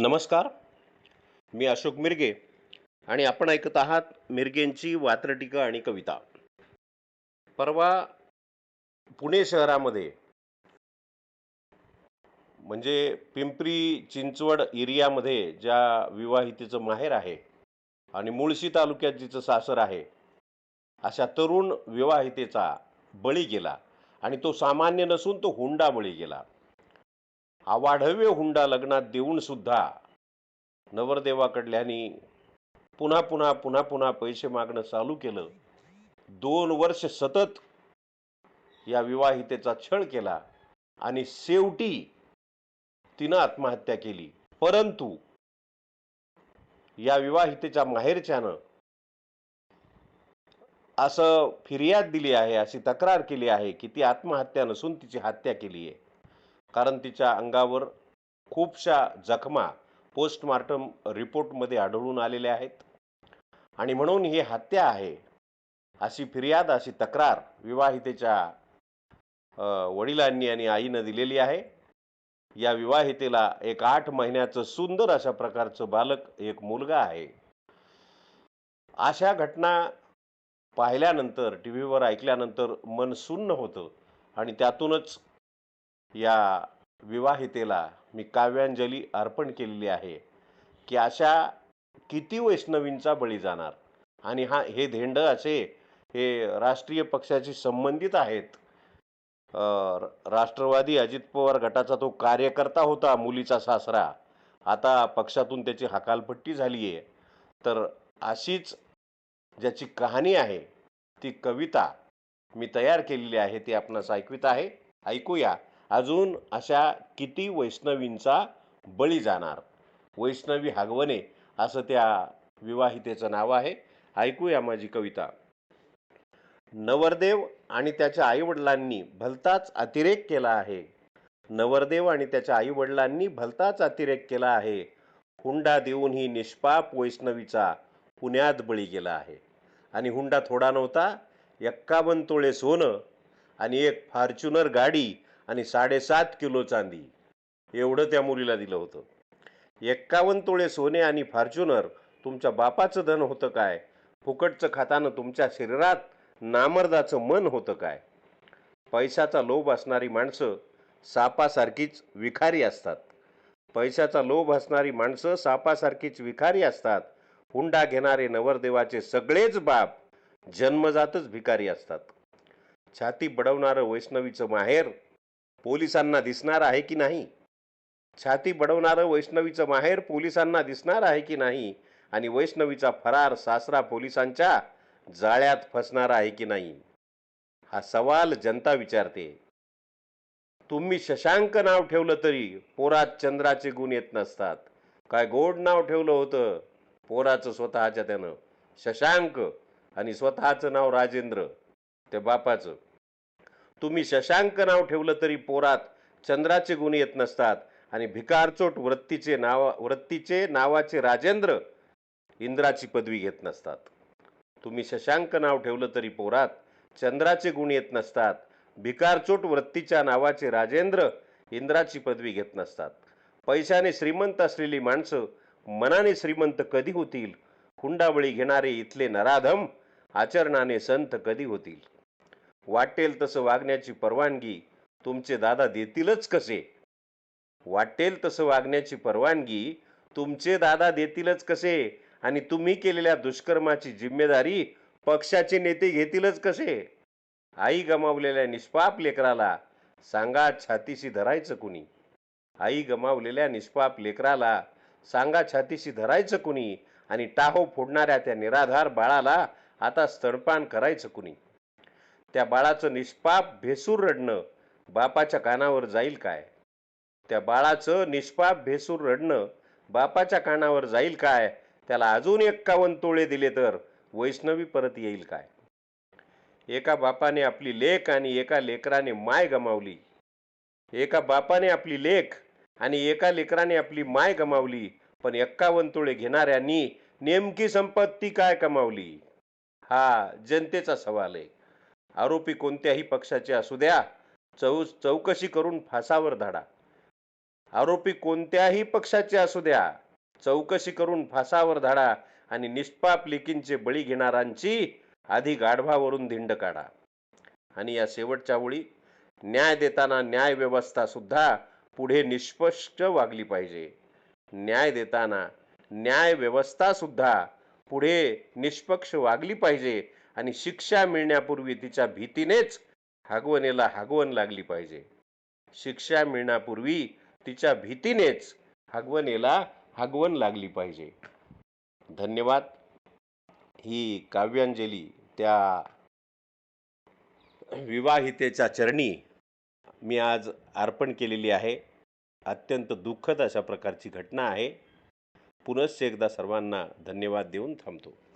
नमस्कार. मी अशोक मिरगे आणि आपण ऐकत आहात मिरगेंची वात्रटिका आणि कविता. परवा पुणे शहरामध्ये म्हणजे पिंपरी चिंचवड एरियामध्ये ज्या विवाहितेचं माहेर आहे आणि मुळशी तालुक्यात जिचं सासर आहे अशा तरुण विवाहितेचा बळी गेला आणि तो सामान्य नसून तो हुंडा बळी गेला. आवाढव्य हुंडा लग्नात देऊन सुद्धा नवरदेवाकडल्यानी पुन्हा पुन्हा पुन्हा पुन्हा पैसे मागणं चालू केलं. दोन वर्ष सतत या विवाहितेचा छळ केला आणि शेवटी तिनं आत्महत्या केली. परंतु या विवाहितेच्या माहेरच्यानं असं फिर्याद दिली आहे अशी तक्रार केली आहे की ती आत्महत्या नसून तिची हत्या केली आहे. कारण तिच्या अंगावर खूपशा जखमा पोस्टमार्टम रिपोर्टमध्ये आढळून आलेल्या आहेत. आणि म्हणून ही हत्या आहे अशी फिर्याद अशी तक्रार विवाहितेच्या वडिलांनी आणि आईनं दिलेली आहे. या विवाहितेला एक आठ महिन्याचं सुंदर अशा प्रकारचं बालक एक मुलगा आहे. अशा घटना पाहिल्यानंतर टी व्हीवर ऐकल्यानंतर मन सुन्न होतं आणि त्यातूनच या विवाहितेला मी काव्यांजली अर्पण केलेली आहे की अशा किती वैष्णवींचा बळी जाणार. आणि हा हे धेंड असे हे राष्ट्रीय पक्षाशी संबंधित आहेत. राष्ट्रवादी अजित पवार गटाचा तो कार्यकर्ता होता मुलीचा सासरा. आता पक्षातून त्याची हकालपट्टी झाली आहे तर अशीच ज्याची कहाणी आहे ती कविता मी तयार केलेली आहे ती आपणास ऐकवित आहे. ऐकूया. अजून अशा किती वैष्णवींचा बळी जाणार? वैष्णवी हागवणे असं त्या विवाहितेचं नाव आहे. ऐकूया माझी कविता. नवरदेव आणि त्याच्या आईवडिलांनी भलताच अतिरेक केला आहे. नवरदेव आणि त्याच्या आईवडिलांनी भलताच अतिरेक केला आहे. हुंडा देऊन ही निष्पाप वैष्णवीचा पुण्यात बळी गेला आहे. आणि हुंडा थोडा नव्हता एक्कावन्न तोळे सोनं आणि एक फॉर्च्युनर गाडी आणि साडेसात किलो चांदी. एवढं त्या मुलीला दिलं होतं. एक्कावन्न तोळे सोने आणि फॉर्च्युनर तुमच्या बापाचं धन होतं काय? फुकटचं खातानं तुमच्या शरीरात नामर्दाचं मन होतं काय? पैशाचा लोभ असणारी माणसं सापासारखीच विखारी असतात. पैशाचा लोभ असणारी माणसं सापासारखीच विखारी असतात. हुंडा घेणारे नवरदेवाचे सगळेच बाप जन्मजातच भिकारी असतात. छाती बडवणारं वैष्णवीचं माहेर पोलिसांना दिसणार आहे की नाही? छाती बडवणारं वैष्णवीचं माहेर पोलिसांना दिसणार आहे की नाही? आणि वैष्णवीचा फरार सासरा पोलिसांच्या जाळ्यात फसणार आहे की नाही? हा सवाल जनता विचारते. तुम्ही शशांक नाव ठेवलं तरी पोरात चंद्राचे गुण येत नसतात. काय गोड नाव ठेवलं होतं? पोराचं स्वतःच्या त्यानं. शशांक आणि स्वतःचं नाव राजेंद्र. त्या बापाचं. तुम्ही शशांक नाव ठेवलं तरी पोरात चंद्राचे गुण येत नसतात. आणि भिकारचोट वृत्तीचे नाव वृत्तीचे नावाचे राजेंद्र इंद्राची पदवी घेत नसतात. तुम्ही शशांक नाव ठेवलं तरी पोरात चंद्राचे गुण येत नसतात. भिकारचोट वृत्तीच्या नावाचे राजेंद्र इंद्राची पदवी घेत नसतात. पैशाने श्रीमंत असलेली माणसं मनाने श्रीमंत कधी होतील? हुंडाबळी घेणारे इथले नराधम आचरणाने संत कधी होतील? वाटेल तसं वागण्याची परवानगी तुमचे दादा देतीलच कसे? वाटेल तसं वागण्याची परवानगी तुमचे दादा देतीलच कसे? आणि तुम्ही केलेल्या दुष्कर्माची जिम्मेदारी पक्षाचे नेते घेतीलच कसे? आई गमावलेल्या निष्पाप लेकराला सांगा छातीशी धरायचं कुणी? आई गमावलेल्या निष्पाप लेकराला सांगा छातीशी धरायचं कुणी? आणि टाहो फोडणाऱ्या त्या निराधार बाळाला आता स्तनपान करायचं कुणी? त्या बाळाचं निष्पाप भेसूर रडणं बापाच्या कानावर जाईल काय? त्या बाळाचं निष्पाप भेसूर रडणं बापाच्या कानावर जाईल काय? त्याला अजून एक्कावन्न तोळे दिले तर वैष्णवी परत येईल काय? एका बापाने आपली लेख आणि एका लेकराने माय गमावली. एका बापाने आपली लेख आणि एका लेकराने आपली माय गमावली पण एक्कावन्न तोळे घेणाऱ्यांनी नेमकी संपत्ती काय कमावली? हा जनतेचा सवाल आहे. आरोपी कोणत्याही पक्षाचे असू द्या चौ चौकशी करून फासावर धाडा. आरोपी कोणत्याही पक्षाचे असू द्या चौकशी करून फासावर धाडा आणि निष्पाप लेकींचे बळी घेणारांची आधी गाढवावरून धिंड काढा. आणि या शेवटच्या ओळी न्याय देताना न्याय व्यवस्था सुद्धा पुढे निष्पक्ष वागली पाहिजे. न्याय देताना न्याय व्यवस्था सुद्धा पुढे निष्पक्ष वागली पाहिजे आणि शिक्षा मिळण्यापूर्वी तिच्या भीतीनेच हागवणेला हागवण लागली पाहिजे. शिक्षा मिळण्यापूर्वी तिच्या भीतीनेच हागवणेला हागवण लागली पाहिजे. धन्यवाद. ही काव्यांजली त्या विवाहितेच्या चरणी मी आज अर्पण केलेली आहे. अत्यंत दुःखद अशा प्रकारची घटना आहे. पुनश्च एकदा सर्वांना धन्यवाद देऊन थांबतो.